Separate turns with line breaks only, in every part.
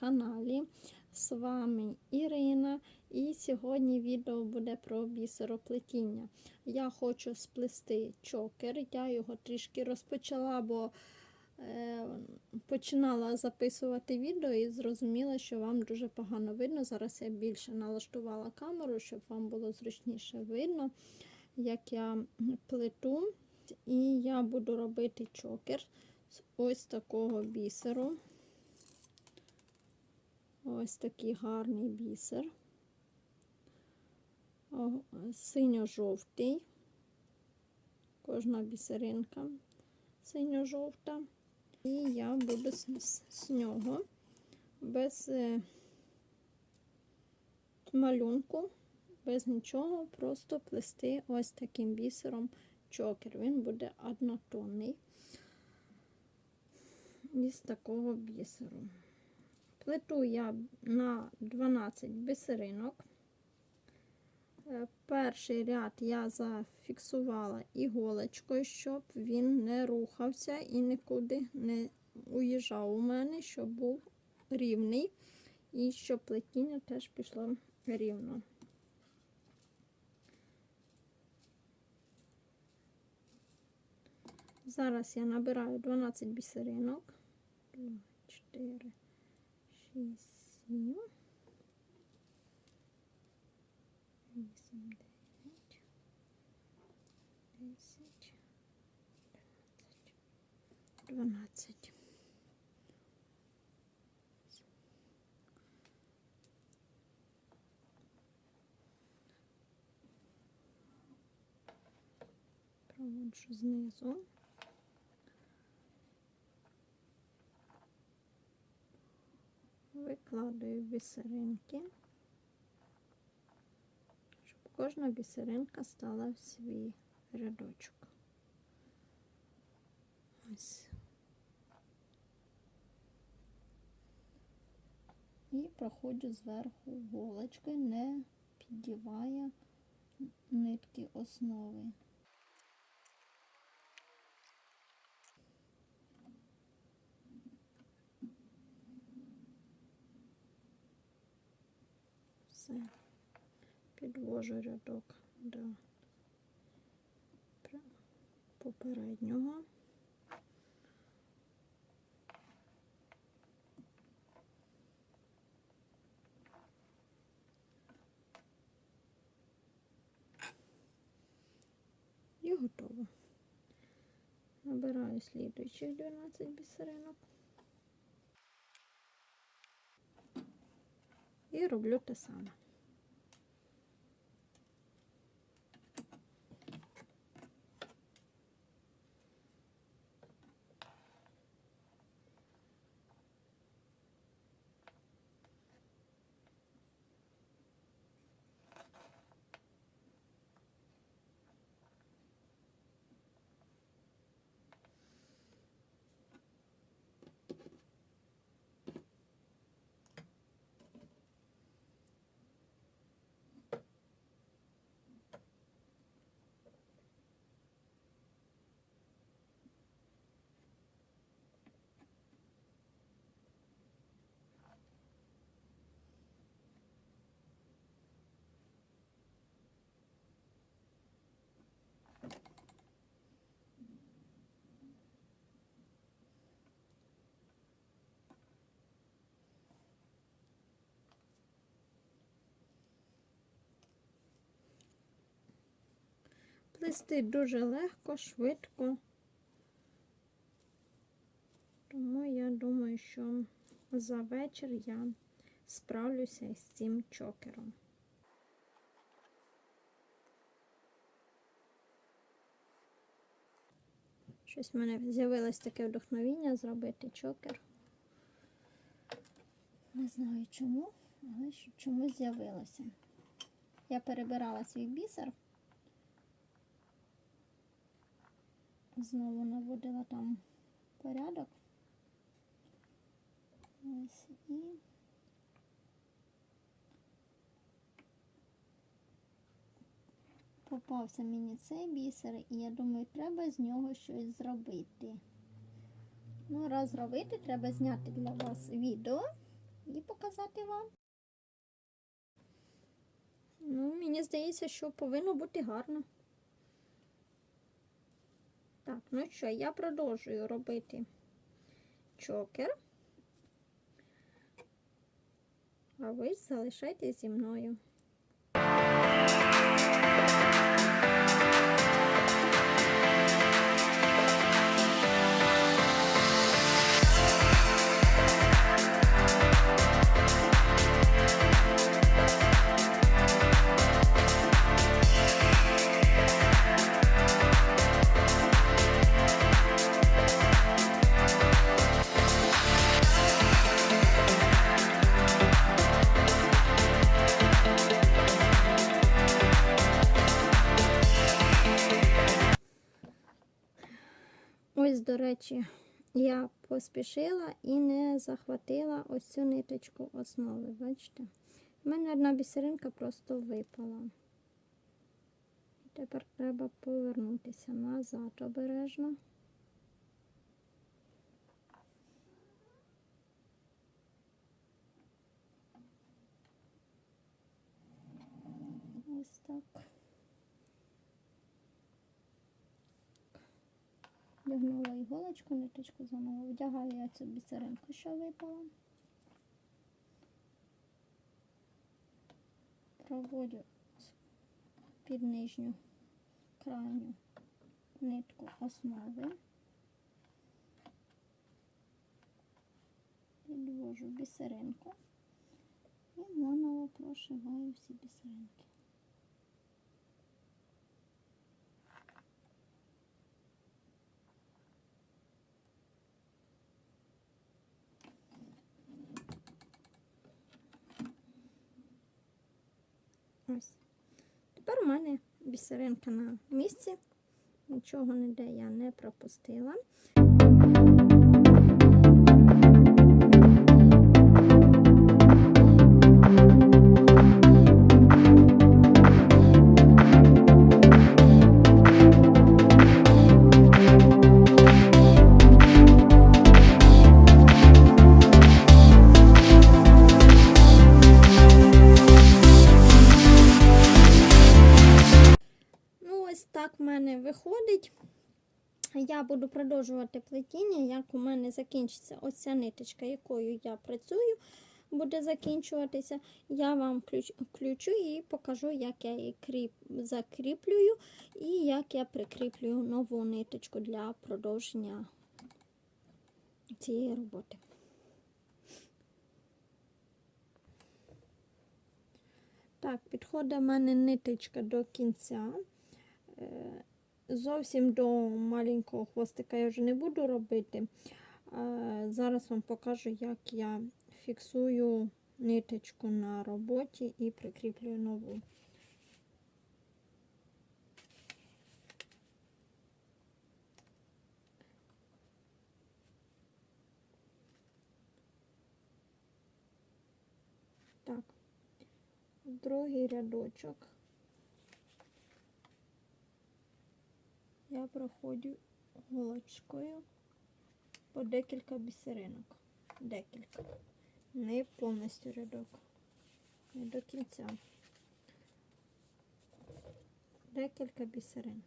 каналі. З вами Ірина, і сьогодні відео буде про бісероплетіння. Я хочу сплести чокер. Я його трішки розпочала, бо е, починала записувати відео і зрозуміла, що вам дуже погано видно. Зараз я більше налаштувала камеру, щоб вам було зручніше видно, як я плету. І я буду робити чокер з ось такого бісеру. Ось такий гарний бісер. Синьо-жовтий. Кожна бісеринка синьо-жовта. І я буду з, нього без е, малюнку, без нічого, просто плести ось таким бісером чокер. Він буде однотонний із такого бісеру. Плету я на 12 бісеринок. Е, Перший ряд я зафіксувала іголочкою, щоб він не рухався і нікуди не уїжджав у мене, щоб був рівний і щоб плетіння теж пішло рівно. Зараз я набираю 12 бісеринок. 2, 4, 6, 7, 8, 9, 10, 12. Проводжу знизу. Викладаю бісеринки, щоб кожна бісеринка стала в свій рядочок. Ось. І проходжу зверху голочкою, не піддіває нитки основи. Все. Підвожу рядок до попереднього. І готово. Набираю слідуючих 12 бісеринок. І роблю те саме. Плести дуже легко, швидко. Тому я думаю, що за вечір я справлюся із цим чокером. Щось в мене з'явилось таке вдохновіння зробити чокер. Не знаю чому, але чомусь з'явилося. Я перебирала свій бісер. Знову наводила там порядок. Ось і попався мені цей бісер, і я думаю, треба з нього щось зробити. Ну, раз робити, треба зняти для вас відео і показати вам. Ну, мені здається, що повинно бути гарно. Так, ну що, я продовжую робити чокер. А ви залишайтесь зі мною. Речі, я поспішила і не захватила ось цю ниточку основи. Бачите? У мене одна бісеринка просто випала. Тепер треба повернутися назад обережно. Ось так. Вдягнула іголочку, ниточку заново. Вдягаю я цю бісеринку, що випала. Проводю під нижню крайню нитку основи. Підвожу бісеринку і заново прошиваю всі бісеринки. Ось. Тепер у мене бісеринка на місці. Нічого ніде я не пропустила. Продовжувати плетіння, як у мене закінчиться ось ця ниточка, якою я працюю, буде закінчуватися. Я вам включу і покажу, як я її кріп, закріплюю і як я прикріплюю нову ниточку для продовження цієї роботи. Так, підходить в мене ниточка до кінця. Зовсім до маленького хвостика я вже не буду робити. Зараз вам покажу, як я фіксую ниточку на роботі і прикріплюю нову. Так, другий рядочок. Я проходжу голочкою по декілька бісеринок. Декілька. Не повністю рядок. Не до кінця. Декілька бісерин.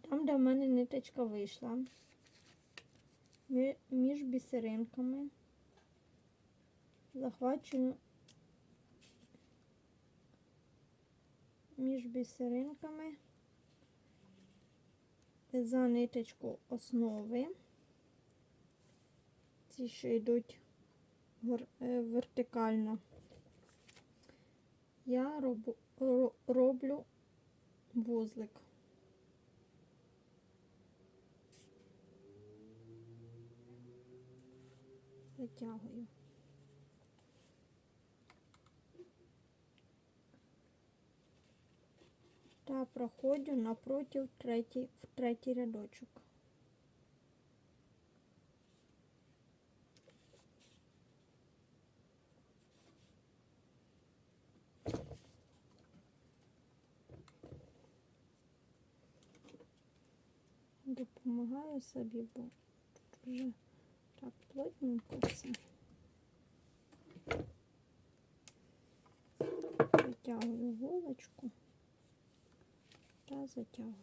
Там, де в мене ниточка вийшла, між бісеринками захвачую між бісеринками за ниточку основи. Ці, що йдуть е, вертикально. Я робу, ро- роблю вузлик. Витягую. та проходжу напротив третій, в третій рядочок. Допомагаю собі, бо тут вже так плотненько все. Витягую голочку. Та затягую.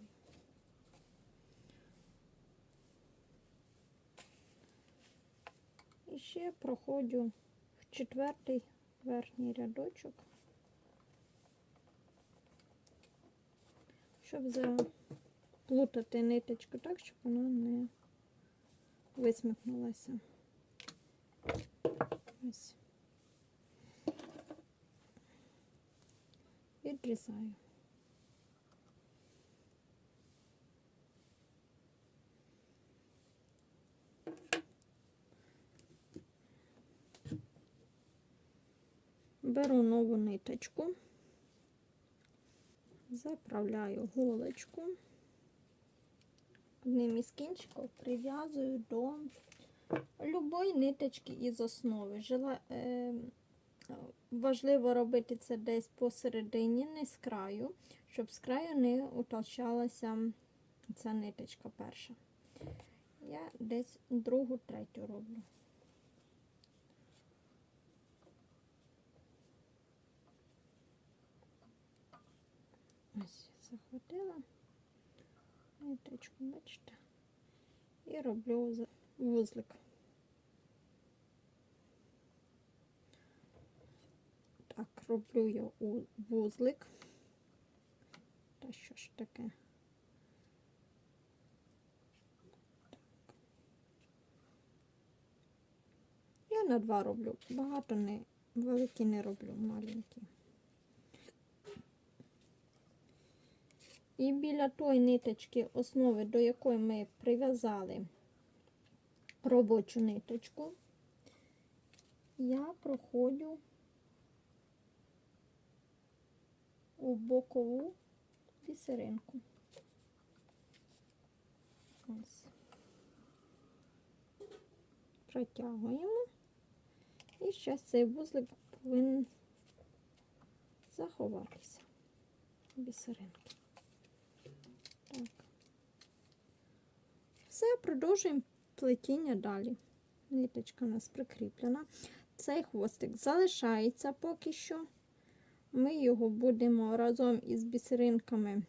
І ще проходжу в четвертий верхній рядочок, щоб заплутати ниточку так, щоб вона не висмикнулася. Ось. Відрізаю. Беру нову ниточку, заправляю голочку, одним із кінчиків прив'язую до любої ниточки із основи. Жила, е, важливо робити це десь посередині, не з краю, щоб з краю не утолщалася ця ниточка перша. Я десь другу, третю роблю. Ось захватила ниточку, бачите, і роблю вузлик. Так, роблю я вузлик. Та що ж таке? Так. Я на два роблю, багато не великі не роблю, маленькі. І біля тої ниточки основи, до якої ми прив'язали робочу ниточку, я проходжу у бокову бісеринку. Ось. Протягуємо. І зараз цей вузлик повинен заховатися бісеринки. Так. Все, продовжуємо плетіння далі. Ниточка у нас прикріплена. Цей хвостик залишається поки що. Ми його будемо разом із бісеринками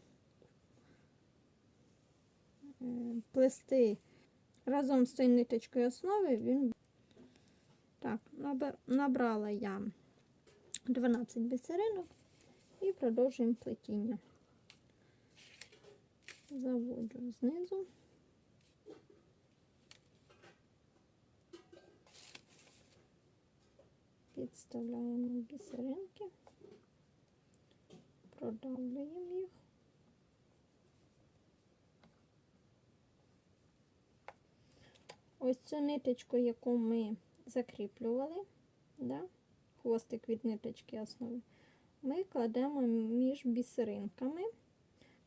е, плести разом з цією ниточкою основи. Він так, набрала я 12 бісеринок і продовжуємо плетіння заводжу знизу. Підставляємо бісеринки, продавлюємо їх. Ось цю ниточку, яку ми закріплювали, да, хвостик від ниточки основи, ми кладемо між бісеринками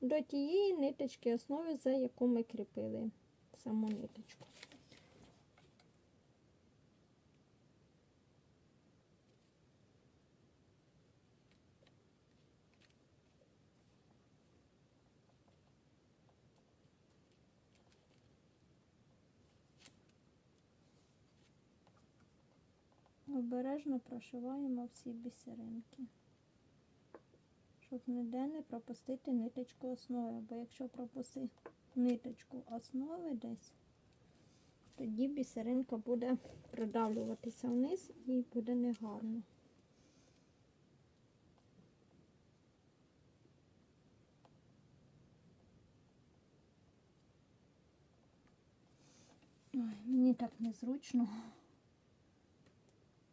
до тієї ниточки основи, за яку ми кріпили саму ниточку. Обережно прошиваємо всі бісеринки щоб ніде не пропустити ниточку основи. Бо якщо пропустити ниточку основи десь, тоді бісеринка буде продавлюватися вниз і буде негарно. Ой, мені так незручно,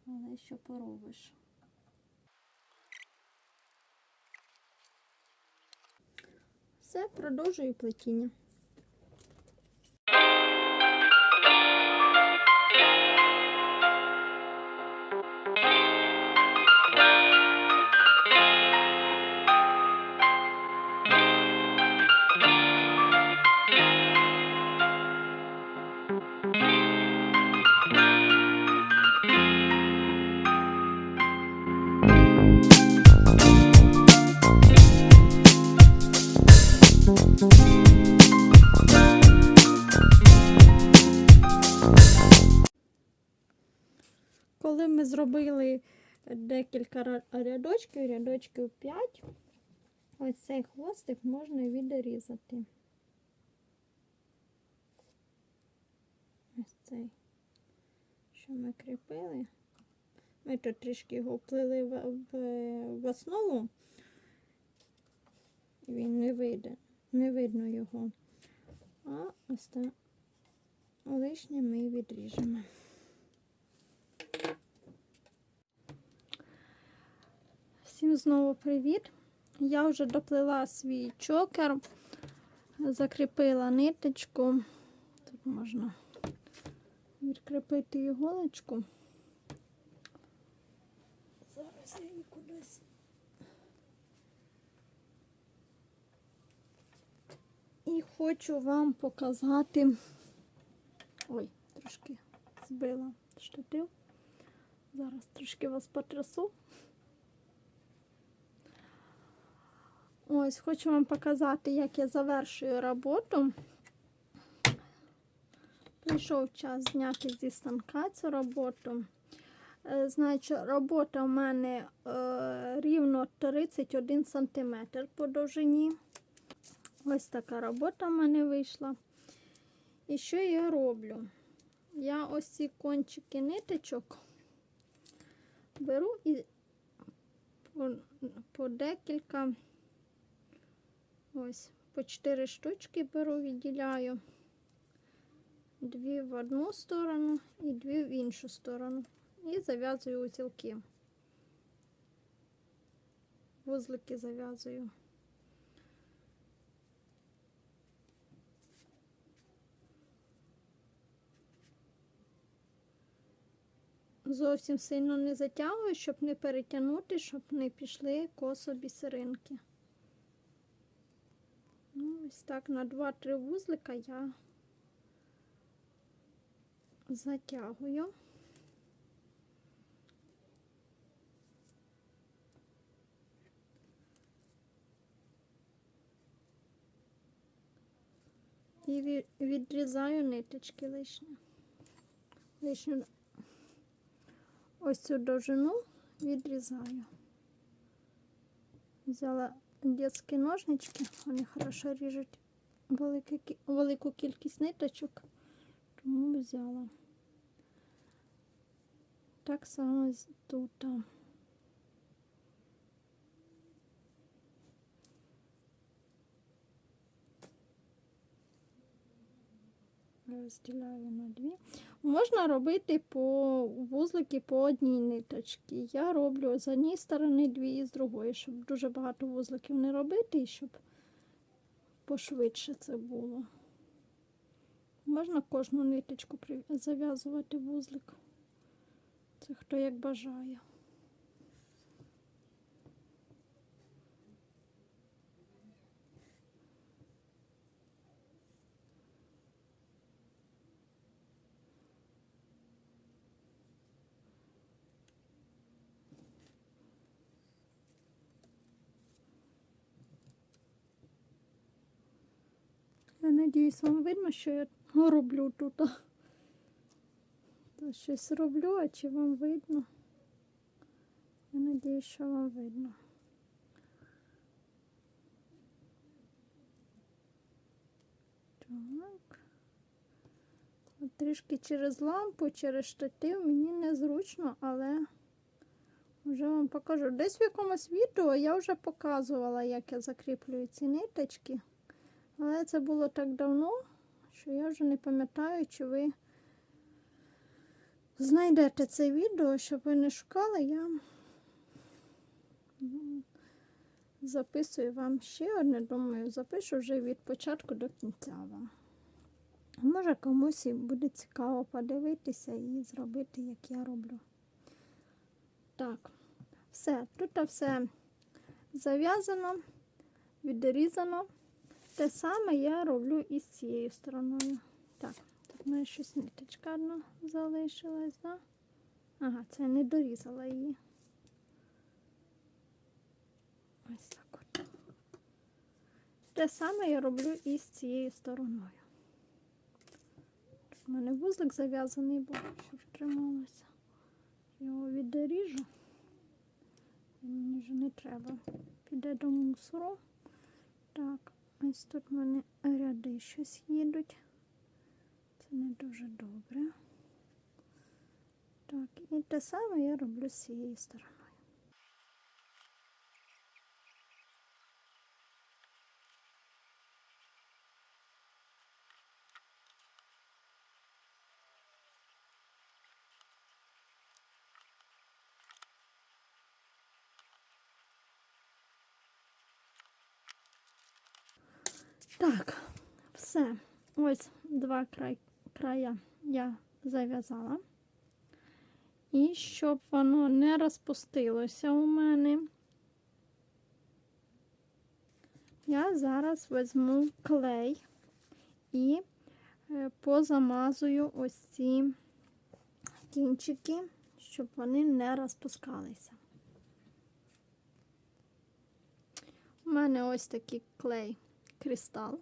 але що поробиш? Все, продовжую плетіння. Ми зробили декілька рядочків, рядочків 5, ось цей хвостик можна відрізати. Ось цей, що ми кріпили. Ми тут трішки його вплили в, в, в основу, він не вийде, не видно його. А ось так лишнє ми відріжемо. Всім знову привіт! Я вже доплила свій чокер, закріпила ниточку. Тут можна відкріпити іголочку. Зараз я її кудись. І хочу вам показати. Ой, трошки збила штатив. Зараз трошки вас потрясу. Ось, хочу вам показати, як я завершую роботу. Прийшов час зняти зі станка цю роботу. Е, Значить, робота в мене е, рівно 31 см по довжині. Ось така робота в мене вийшла. І що я роблю? Я ось ці кончики ниточок беру і по, по декілька, ось, по 4 штучки беру, відділяю. Дві в одну сторону і дві в іншу сторону. І зав'язую узілки. Вузлики зав'язую. Зовсім сильно не затягую, щоб не перетягнути, щоб не пішли косо бісеринки. Ну, ось так на 2-3 вузлика я затягую. І відрізаю ниточки лишні. Лишню ось цю довжину відрізаю. Взяла дитячі ножнички, вони хорошо ріжуть велику, кількість ниточок, тому взяла. Так само тут. Розділяю на дві. Можна робити по вузлики по одній ниточці. Я роблю з однієї сторони дві і з другої, щоб дуже багато вузликів не робити і щоб пошвидше це було. Можна кожну ниточку зав'язувати вузлик. Це хто як бажає. Я надіюсь, вам видно, що я роблю тут. То щось роблю, а чи вам видно? Я надіюсь, що вам видно. Так. От трішки через лампу, через штатив мені незручно, але вже вам покажу. Десь в якомусь відео я вже показувала, як я закріплюю ці ниточки. Але це було так давно, що я вже не пам'ятаю, чи ви знайдете це відео, щоб ви не шукали, я записую вам ще одне, думаю, запишу вже від початку до кінця вам. Може комусь буде цікаво подивитися і зробити, як я роблю. Так, все, тут все зав'язано, відрізано. Те саме я роблю і з цією стороною. Так, тут в мене щось ниточка одна залишилась, да? Ага, це я не дорізала її. Ось так от. Те саме я роблю і з цією стороною. В мене вузлик зав'язаний був, щоб трималося. його відріжу. Мені вже не треба. Піде до мусору. Так, ось тут мене ряди щось їдуть. Це не дуже добре. Так, і те саме я роблю з цієї сторони. Так, все. Ось два край, края я зав'язала. І щоб воно не розпустилося у мене, я зараз візьму клей і е, позамазую ось ці кінчики, щоб вони не розпускалися. У мене ось такий клей кристал.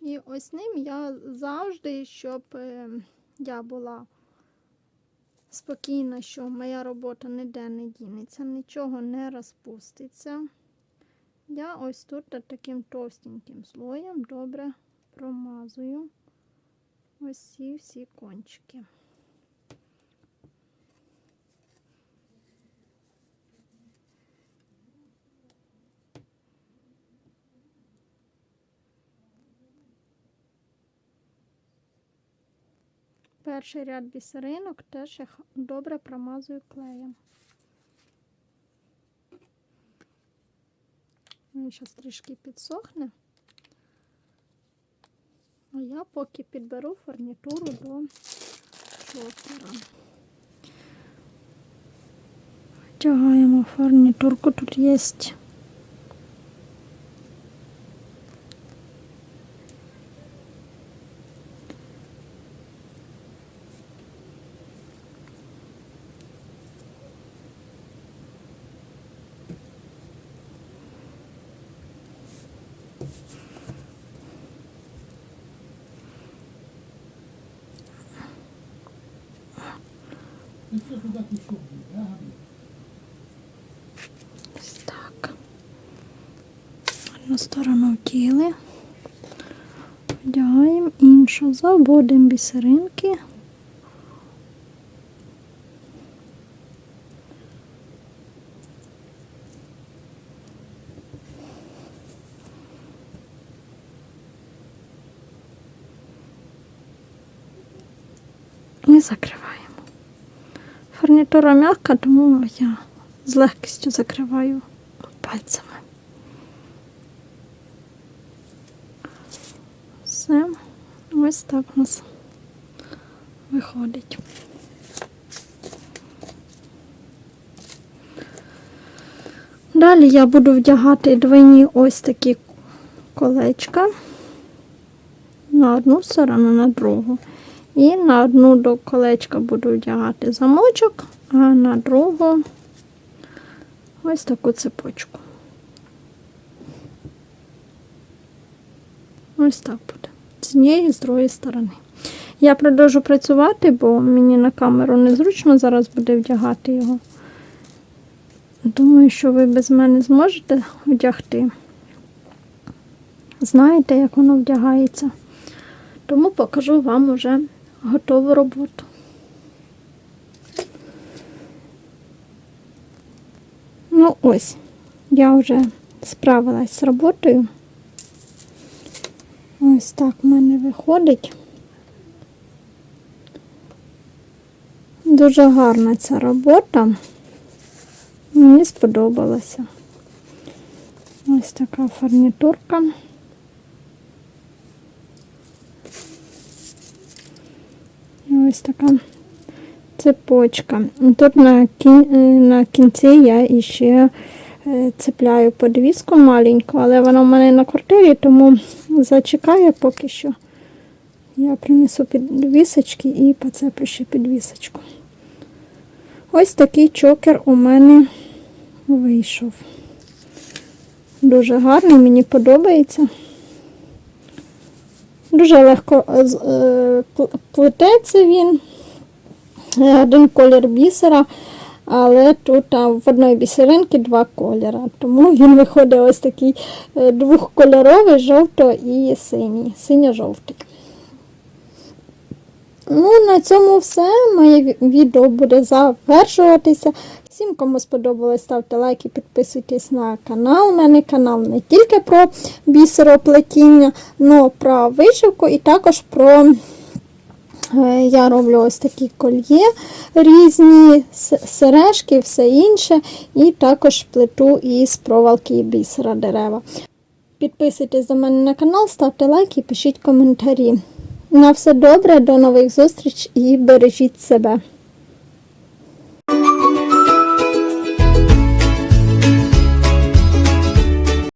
І ось ним я завжди, щоб е, я була спокійна, що моя робота ніде не дінеться, нічого не розпуститься. Я ось тут таким товстеньким слоєм добре промазую ось ці всі кончики. Перший ряд бісеринок теж я добре промазую клеєм. Він зараз трішки підсохне. А я поки підберу фурнітуру до шокера. Втягаємо фурнітурку, тут є. Одну сторону втіли. Одягаємо іншу, заводимо бісеринки. І закриваємо. Фурнітура м'яка, тому я з легкістю закриваю пальцями. Все, ось так у нас виходить. Далі я буду вдягати двойні ось такі колечка на одну сторону, на другу. І на одну до колечка буду вдягати замочок, а на другу ось таку цепочку. Ось так буде. Однієї і з другої сторони. Я продовжу працювати, бо мені на камеру незручно зараз буде вдягати його. Думаю, що ви без мене зможете вдягти. Знаєте, як воно вдягається. Тому покажу вам уже готову роботу. Ну ось, я вже справилась з роботою. Ось так в мене виходить. Дуже гарна ця робота. Мені сподобалася. Ось така фурнітурка. І ось така цепочка. Тут на, кін... е, на кінці я іще е, цепляю подвіску маленьку, але вона в мене на квартирі, тому зачекаю поки що. Я принесу підвісочки і поцеплю ще підвісочку. Ось такий чокер у мене вийшов. Дуже гарний, мені подобається. Дуже легко е, е, пл- плететься він. е, один колір бісера, але тут а, в одної бісеринки два кольори. Тому він виходить ось такий е, двохкольоровий, жовто і синій, синьо-жовтий. Ну, на цьому все. Моє відео буде завершуватися. Всім, кому сподобалось, ставте лайки, підписуйтесь на канал. У мене канал не тільки про бісероплетіння, але про вишивку і також про. Е, Я роблю ось такі кольє різні, сережки, все інше, і також плету із проволоки і бісера дерева. Підписуйтесь до мене на канал, ставте лайки, пишіть коментарі. На все добре, до нових зустріч і бережіть себе.